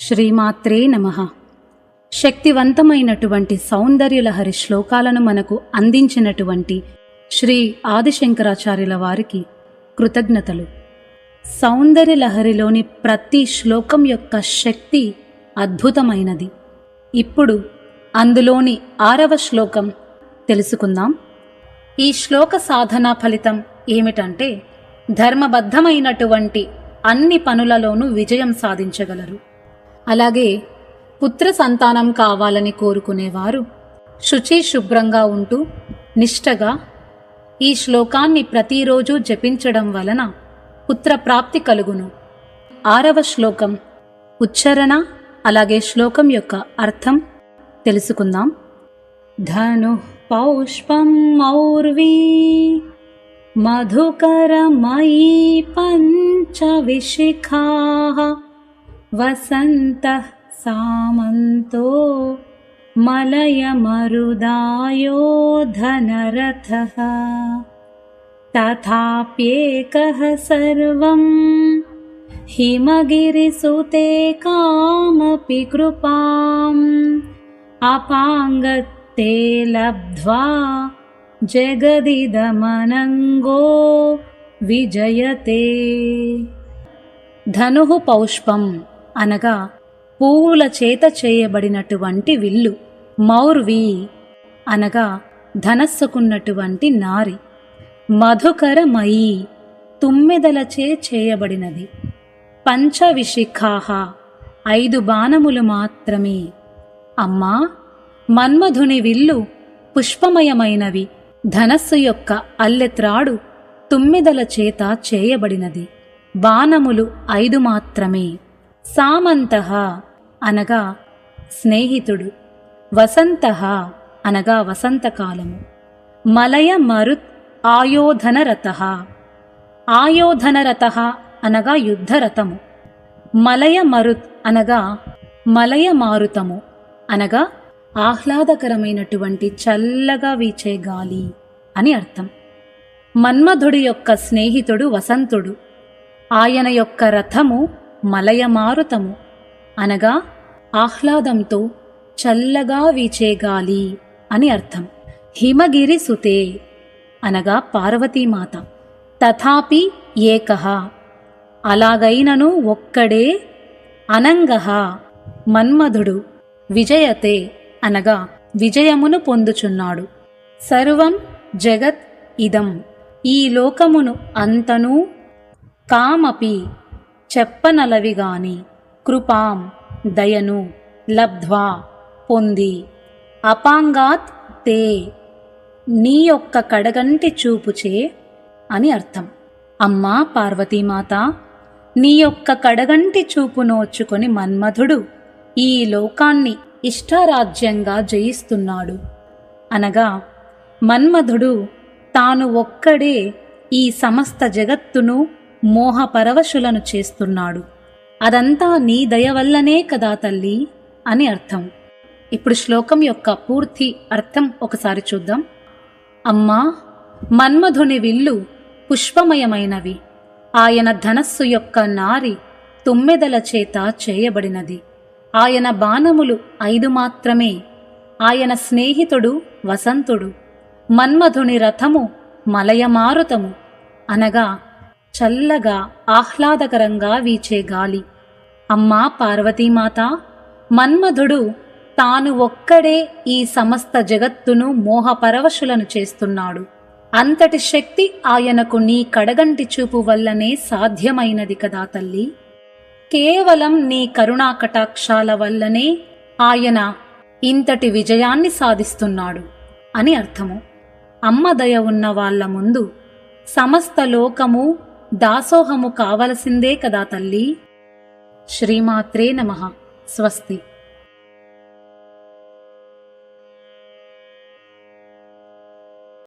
శ్రీమాత్రే నమ. శక్తివంతమైనటువంటి సౌందర్యలహరి శ్లోకాలను మనకు అందించినటువంటి శ్రీ ఆదిశంకరాచార్యుల వారికి కృతజ్ఞతలు. సౌందర్యలహరిలోని ప్రతి శ్లోకం యొక్క శక్తి అద్భుతమైనది. ఇప్పుడు అందులోని ఆరవ శ్లోకం తెలుసుకుందాం. ఈ శ్లోక సాధన ఫలితం ఏమిటంటే ధర్మబద్ధమైనటువంటి అన్ని పనులలోనూ విజయం సాధించగలరు. అలాగే పుత్ర సంతానం కావాలని కోరుకునేవారు. శుచి శుభ్రంగా ఉంటూ నిష్టగా ఈ శ్లోకాన్ని ప్రతిరోజు జపించడం వలన పుత్ర ప్రాప్తి కలుగును. ఆరవ శ్లోకం. ఉచ్చారణ అలాగే శ్లోకం యొక్క అర్థం తెలుసుకుందాం. ధను పౌష్పం మౌర్వీ మధుకరమయీ పంచవిశిఖా वसन्तः सामन्तो मलयमरुदायो धनरथः तथाप्येकः सर्वं हिमगिरिसुते कामपि कृपाम्। अपाङ्गत्ते लब्ध्वा जगदिदमनङ्गो विजयते। धनुः पौष्पम्। అనగా పువ్వుల చేత చేయబడినటువంటి విల్లు మౌర్వి అనగా ధనస్సుకున్నటువంటి నారి మధుకరమయీ తుమ్మెదలచే చేయబడినది. పంచవిశిఖాహ ఐదు బాణములు మాత్రమే. అమ్మా మన్మధుని విల్లు పుష్పమయమైనవి ధనస్సు యొక్క అల్లెత్రాడు తుమ్మెదల చేత చేయబడినది. బాణములు ఐదు మాత్రమే. సామంతః అనగా స్నేహితుడు వసంతః అనగా వసంతకాలము. మలయ మరుత్ ఆయోధనరత. ఆయోధనరత అనగా యుద్ధరథము మలయ మరుత్ అనగా మలయ మారుతము. అనగా ఆహ్లాదకరమైనటువంటి చల్లగా వీచే గాలి అని అర్థం. మన్మధుడి యొక్క స్నేహితుడు వసంతుడు. ఆయన యొక్క రథము మలయమారుతము. అనగా ఆహ్లాదంతో చల్లగా వీచే గాలి అని అర్థం. హిమగిరి సుతే. అనగా పార్వతీమాత. తథాపి ఏకహ అలాగైనను ఒక్కడే అనంగహ మన్మధుడు విజయతే. అనగా విజయమును పొందుచున్నాడు. సర్వం జగత్ ఇదం. ఈ లోకమును అంతనూ కామపి చెప్పనలవిగాని కృపాం దయను లబ్ధ్వా పొంది. అపాంగాత్ తే నీ యొక్క కడగంటి చూపుచే అని అర్థం. అమ్మా పార్వతీమాత నీ యొక్క కడగంటి చూపు నోచుకొని మన్మధుడు ఈ లోకాన్ని ఇష్టారాజ్యంగా జయిస్తున్నాడు. అనగా మన్మధుడు తాను ఒక్కడే ఈ సమస్త జగత్తును మోహపరవశులను చేస్తున్నాడు. అదంతా నీ దయ వల్లనే కదా తల్లి? అని అర్థం. ఇప్పుడు శ్లోకం యొక్క పూర్తి అర్థం ఒకసారి చూద్దాం. అమ్మా మన్మధుని విల్లు పుష్పమయమైనవి. ఆయన ధనస్సు యొక్క నారి తుమ్మెదల చేత చేయబడినది. ఆయన బాణములు ఐదు మాత్రమే. ఆయన స్నేహితుడు వసంతుడు. మన్మధుని రథము మలయమారుతము. అనగా చల్లగా ఆహ్లాదకరంగా వీచే గాలి. అమ్మా పార్వతీమాత మన్మధుడు తాను ఒక్కడే ఈ సమస్త జగత్తును మోహపరవశులను చేస్తున్నాడు. అంతటి శక్తి ఆయనకు నీ కడగంటి చూపు వల్లనే సాధ్యమైనది కదా తల్లి. కేవలం నీ కరుణా కటాక్షాల వల్లనే ఆయన ఇంతటి విజయాన్ని సాధిస్తున్నాడు అని అర్థము. అమ్మ దయ ఉన్న వాళ్ళ ముందు సమస్త లోకము దాసోహము కావలసిందే కదా తల్లి? శ్రీమాత్రే నమ. స్వస్తి.